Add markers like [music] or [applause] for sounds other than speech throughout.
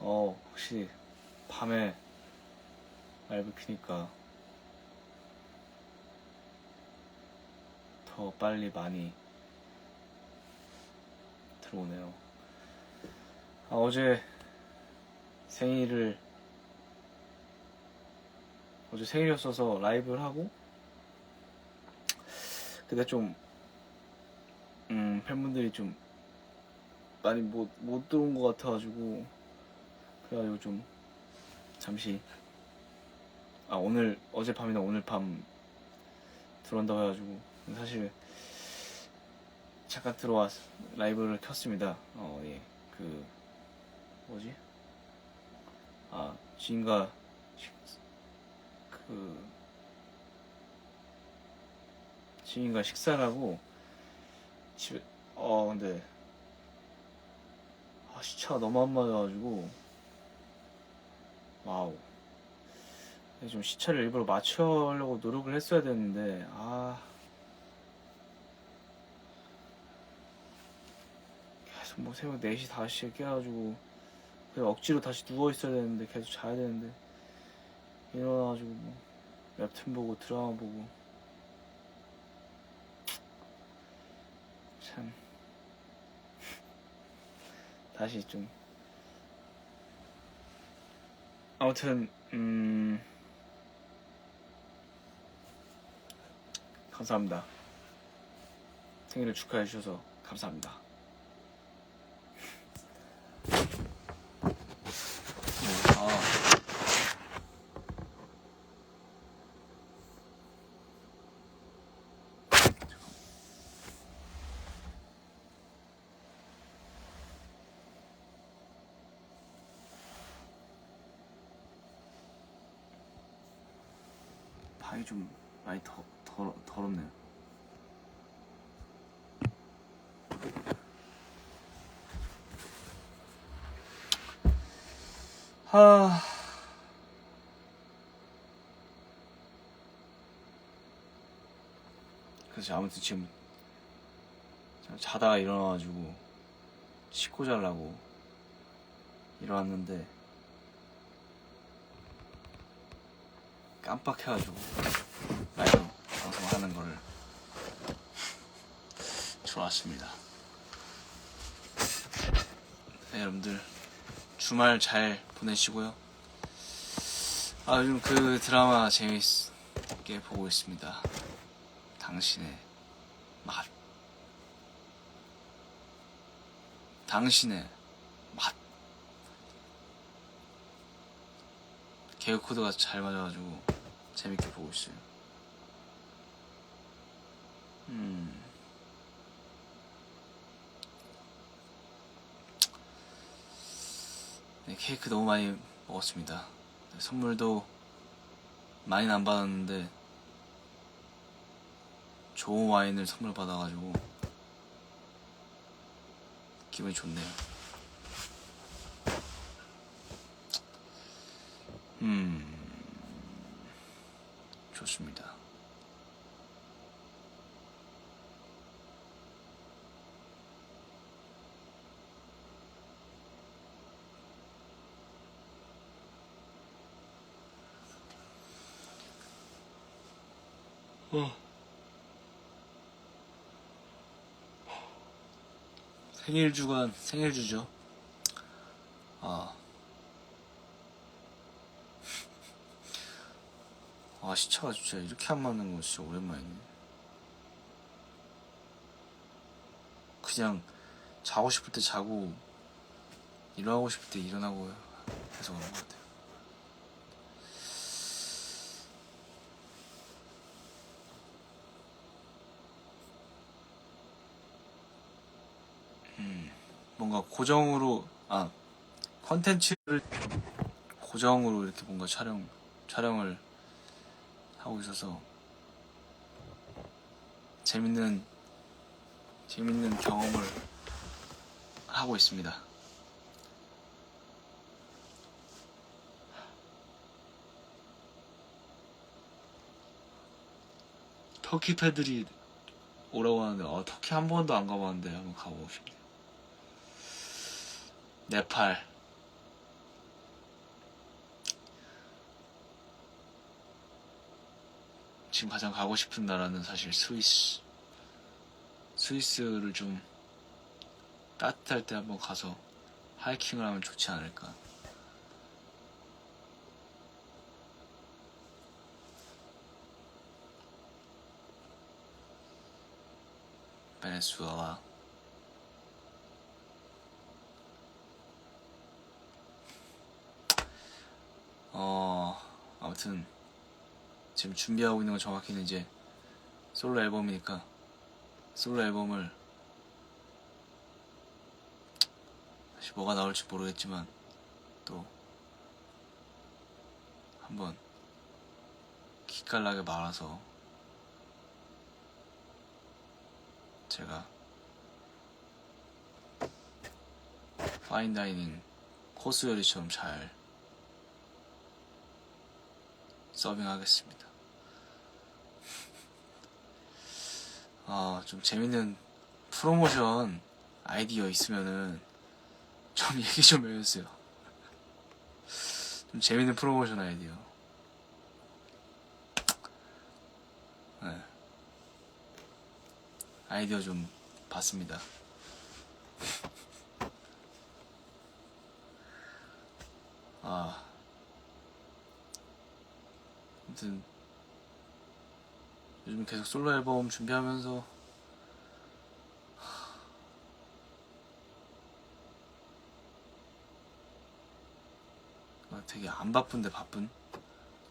어, 혹시 밤에 라이브 키니까 더 빨리 많이 들어오네요. 아, 어제 생일을 어제 생일이었어서 라이브를 하고 근데 좀 음, 팬분들이 좀 많이 못, 못 들어온 것 같아가지고 그래가지고 좀 잠시 아 오늘 어젯밤이나 오늘 밤 들어온다고 해가지고 사실 잠깐 들어와 라이브를 켰습니다. 어 예 그 뭐지 아 지인과 식- 그 지인과 식사를 하고 집에 어 근데 아 시차가 너무 안 맞아가지고 와우. 좀 시차를 일부러 맞추려고 노력을 했어야 되는데, 아. 계속 뭐 새벽 4시, 5시에 깨가지고, 그냥 억지로 다시 누워있어야 되는데, 계속 자야 되는데, 일어나가지고 뭐, 웹툰 보고, 드라마 보고. 참. [laughs] 다시 좀 아무튼 음 감사합니다. 생일을 축하해 주셔서 감사합니다. 네, 아, 방이 좀 많이 더, 더, 더럽네요. 하. 그래서 아무튼 지금 자다가 일어나가지고 씻고 자려고 일어났는데 깜빡해가지고 라이브 방송하는 거를 들어왔습니다. 네, 여러분들 주말 잘 보내시고요. 아 요즘 그 드라마 재밌게 보고 있습니다. 당신의 맛. 당신의 맛. 개그 코드가 잘 맞아가지고 재밌게 보고 있어요. 음. 네, 케이크 너무 많이 먹었습니다. 네, 선물도 많이는 안 받았는데 좋은 와인을 선물 받아가지고 기분이 좋네요. 음, 좋습니다. 어. 생일 주간 생일 주죠. 아. 아 시차가 진짜 이렇게 안 맞는 거 진짜 오랜만이네. 그냥 자고 싶을 때 자고 일어나고 싶을 때 일어나고 해서 그런 것 같아요. 음, 뭔가 고정으로 아 컨텐츠를 고정으로 이렇게 뭔가 촬영 촬영을 하고 있어서 재밌는 재밌는 경험을 하고 있습니다. 터키 팬들이 오라고 하는데 어, 터키 한 번도 안 가봤는데 한번 가보고 싶네요. 네팔 지금 가장 가고 싶은 나라는 사실 스위스. 스위스를 좀 따뜻할 때 한번 가서 하이킹을 하면 좋지 않을까. 베네수엘라. 어 아무튼 지금 준비하고 있는 건 정확히는 이제 솔로 앨범이니까 솔로 앨범을 사실 뭐가 나올지 모르겠지만 또 한번 기깔나게 말아서 제가 파인다이닝 코스 요리처럼 잘 서빙하겠습니다. 아, 좀 재밌는 프로모션 아이디어 있으면은 좀 [laughs] 얘기 좀 해주세요. 좀 재밌는 프로모션 아이디어. 네. 아이디어 좀 봤습니다. [laughs] 아. 아무튼 요즘 계속 솔로 앨범 준비하면서 아, 되게 안 바쁜데 바쁜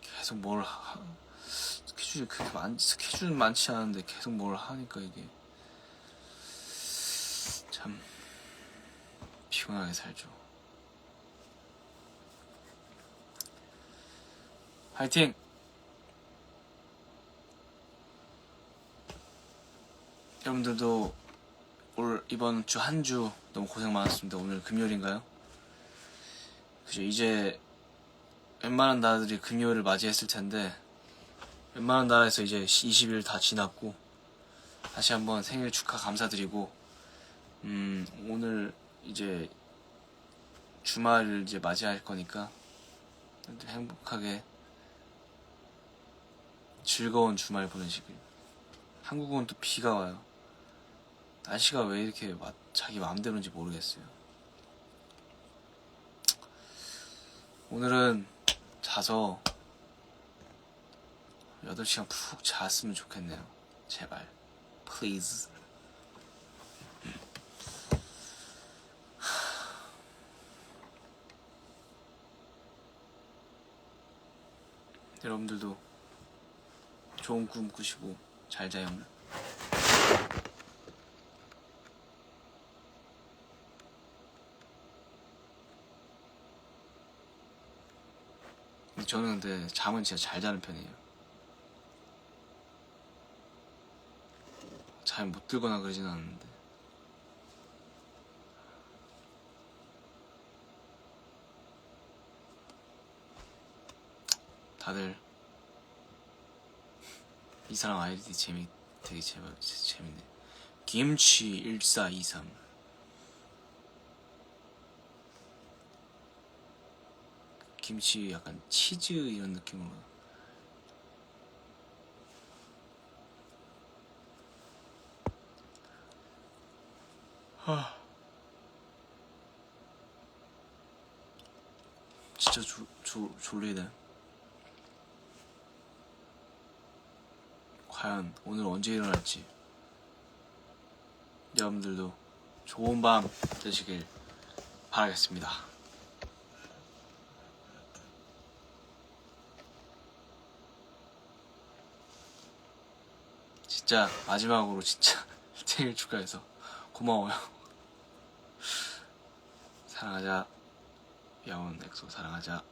계속 뭘 하, 스케줄이 그렇게 많 스케줄 많지 않은데 계속 뭘 하니까 이게 참 피곤하게 살죠. 화이팅! 여러분들도 올 이번 주 한 주 너무 고생 많았습니다. 오늘 금요일인가요? 그죠 이제 웬만한 나라들이 금요일을 맞이했을 텐데 웬만한 나라에서 이제 20일 다 지났고 다시 한번 생일 축하 감사드리고 음 오늘 이제 주말을 이제 맞이할 거니까 행복하게 즐거운 주말 보내시길 한국은 또 비가 와요 날씨가 왜 이렇게 마- 자기 마음대로인지 모르겠어요. 오늘은 자서 8시간 푹 잤으면 좋겠네요. 제발. Please. 여러분들도 좋은 꿈 꾸시고 잘 자요. 저는 근데 잠은 진짜 잘 자는 편이에요. 잘 못 들거나 그러진 않는데. 다들 이 사람 아이디 재미 되게 재, 재밌네. 김치 1423 김치 약간 치즈 이런 느낌으로 하. 진짜 졸리네 과연 오늘 언제 일어날지 여러분들도 좋은 밤 되시길 바라겠습니다. 진짜 마지막으로 진짜 [laughs] 생일 축하해서 고마워요. 사랑하자. 야온 엑소 사랑하자.